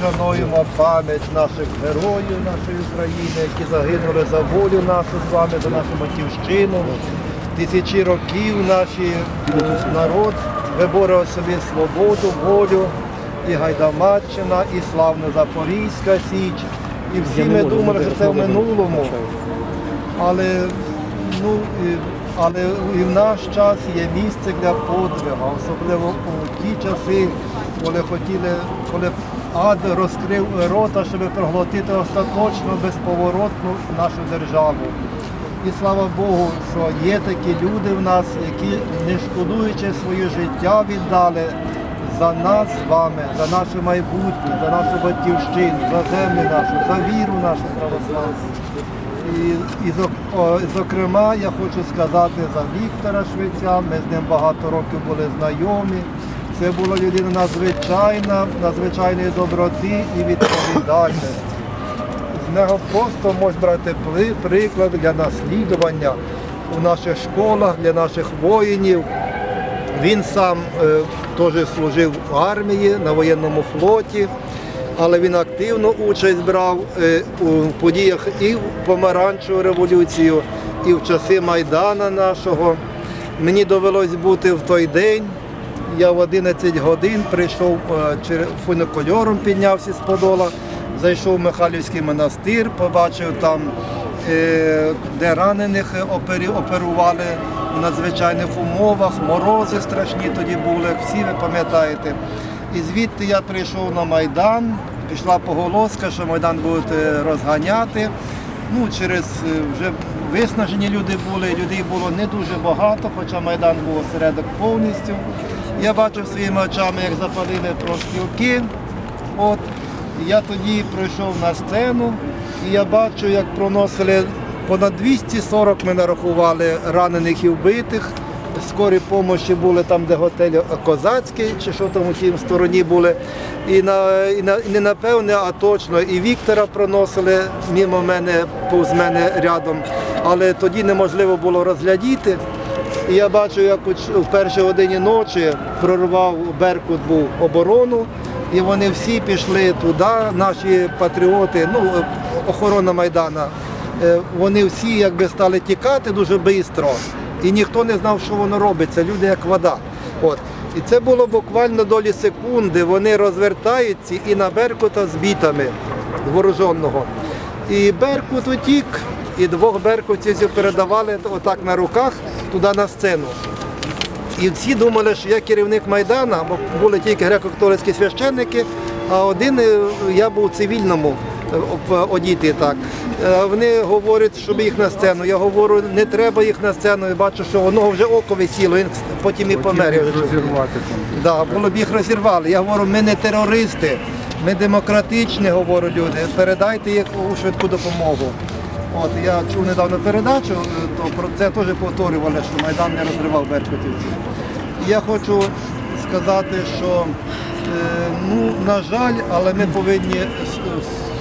Шануємо пам'ять наших героїв, нашої України, які загинули за волю нашу з вами, за нашу Батьківщину. Тисячі років наш народ виборов собі свободу, волю, і Гайдамаччина, і славна Запорізька Січ. І всі ми думали, що це в минулому. Але ну, але і в наш час є місце для подвигу, особливо у ті часи, коли хотіли, коли ад розкрив рота, щоб проглотити остаточно, безповоротну нашу державу. І слава Богу, що є такі люди в нас, які, не шкодуючи своє життя, віддали за нас з вами, за наше майбутнє, за нашу батьківщину, за землю нашу, за віру нашу православну. І, і зок- зокрема, я хочу сказати за Віктора Швеця. Ми з ним багато років були знайомі. Це була людина надзвичайна, надзвичайної доброти і відповідальності. З нього просто можна брати приклад для наслідування у наших школах, для наших воїнів. Він сам е, теж служив в армії на воєнному флоті, але він активну участь брав е, у подіях і в помаранчеву революцію, і в часи Майдана нашого. Мені довелось бути в той день. Я в 11 годин прийшов е, фунікульором, піднявся з Подола, зайшов в Михайлівський монастир, побачив там, е, де ранених оперували в надзвичайних умовах, морози страшні тоді були, всі ви пам'ятаєте. І звідти я прийшов на Майдан, пішла поголоска, що Майдан будуть е, розганяти. Ну, через е, вже виснажені люди були, людей було не дуже багато, хоча Майдан був осередок повністю. Я бачив своїми очами, як запалили профспілки. От. Я тоді пройшов на сцену і я бачу, як проносили понад 240 ми нарахували ранених і вбитих. Скорі помощі були там, де готель Козацький, чи що там у тій стороні були. І, на, і, на, не напевне, а точно і Віктора проносили мимо мене, повз мене рядом. Але тоді неможливо було розглядіти. І я бачу, як в першій годині ночі прорвав Беркут був оборону, і вони всі пішли туди, наші патріоти, ну, охорона Майдана. Е, Вони всі якби стали тікати дуже швидко, і ніхто не знав, що воно робиться. Люди як вода. От. І це було буквально долі секунди. Вони розвертаються і на Беркута з бітами вооруженого. І Беркут утік, і двох беркутців передавали отак на руках туди на сцену. І всі думали, що я керівник Майдана, бо були тільки греко-католицькі священники, а один е, я був в цивільному е, об- одітий так. Е, Вони говорять, щоб їх на сцену. Я говорю, не треба їх на сцену. Я бачу, що воно вже око висіло, він потім і помер. Розірвати там. Да, було б їх розірвали. Я говорю, ми не терористи, ми демократичні, говорю люди. Передайте їх у швидку допомогу. От я чув недавно передачу, е, то про це теж повторювали, що Майдан не розривав беркутівців. Я хочу сказати, що е, ну, на жаль, але ми повинні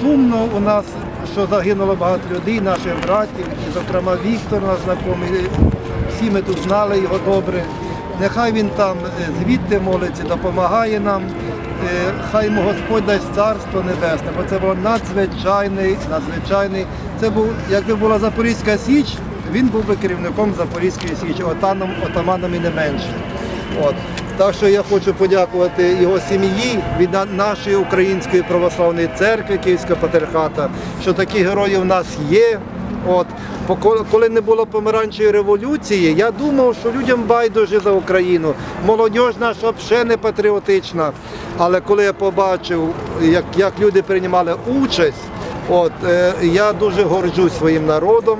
сумно у нас, що загинуло багато людей, наших братів, зокрема Віктор, наш знайомий, всі ми тут знали його добре. Нехай він там е, звідти молиться, допомагає нам. Е, Хай йому Господь дасть царство небесне, бо це був надзвичайний, надзвичайний. Це був, якби була Запорізька Січ, він був би керівником Запорізької Січі, отаманом і не менше. От. Так що я хочу подякувати його сім'ї від нашої Української православної церкви Київського патріархата, що такі герої в нас є. От. Коли не було помаранчевої революції, я думав, що людям байдуже за Україну. Молодь наша взагалі не патріотична. Але коли я побачив, як, як люди приймали участь, от, е, я дуже горджусь своїм народом.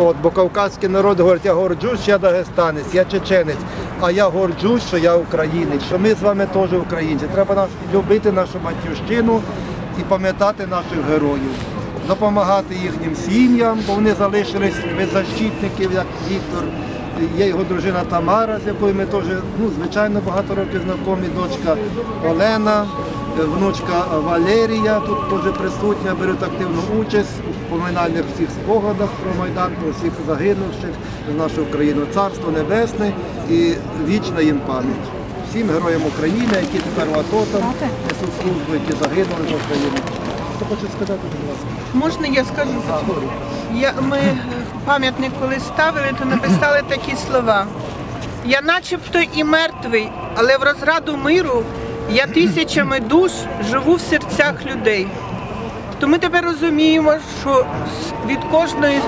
От, бо кавказький народ говорить, я горджусь, я дагестанець, я чеченець, а я горджусь, що я українець, що ми з вами теж українці. Треба нас любити нашу батьківщину і пам'ятати наших героїв, допомагати їхнім сім'ям, бо вони залишились без защитників, як Віктор. Є його дружина Тамара, з якою ми теж, ну, звичайно, багато років знайомі, дочка Олена, внучка Валерія тут теж присутня, беруть активну участь у поминальних всіх спогадах про Майдан, про всіх загинувших з нашої України. Царство Небесне і вічна їм пам'ять. всім героям України, які тепер в АТО там несуть службу, які загинули за Україну. Що хочете сказати, будь ласка? Можна я скажу? Я, ми е, пам'ятник коли ставили, то написали такі слова. Я начебто і мертвий, але в розраду миру я тисячами душ живу в серцях людей. То ми тепер розуміємо, що від кожної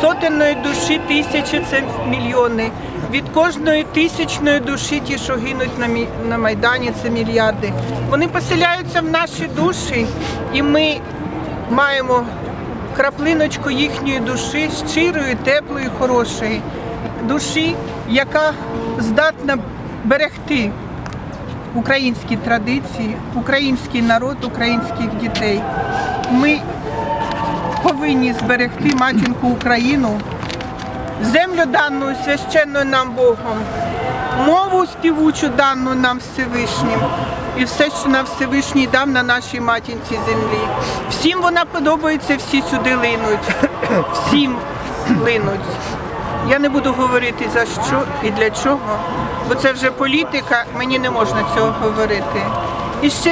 сотенної душі тисячі це мільйони. Від кожної тисячної душі ті, що гинуть на, Майдані, це мільярди. Вони поселяються в наші душі, і ми маємо краплиночку їхньої душі, щирої, теплої, хорошої душі, яка здатна берегти українські традиції, український народ, українських дітей. Ми повинні зберегти матінку Україну, землю дану священною нам Богом, мову співучу дану нам Всевишнім і все, що нам Всевишній дав на нашій матінці землі. Всім вона подобається, всі сюди линуть, всім линуть. Я не буду говорити за що і для чого, бо це вже політика, мені не можна цього говорити. І ще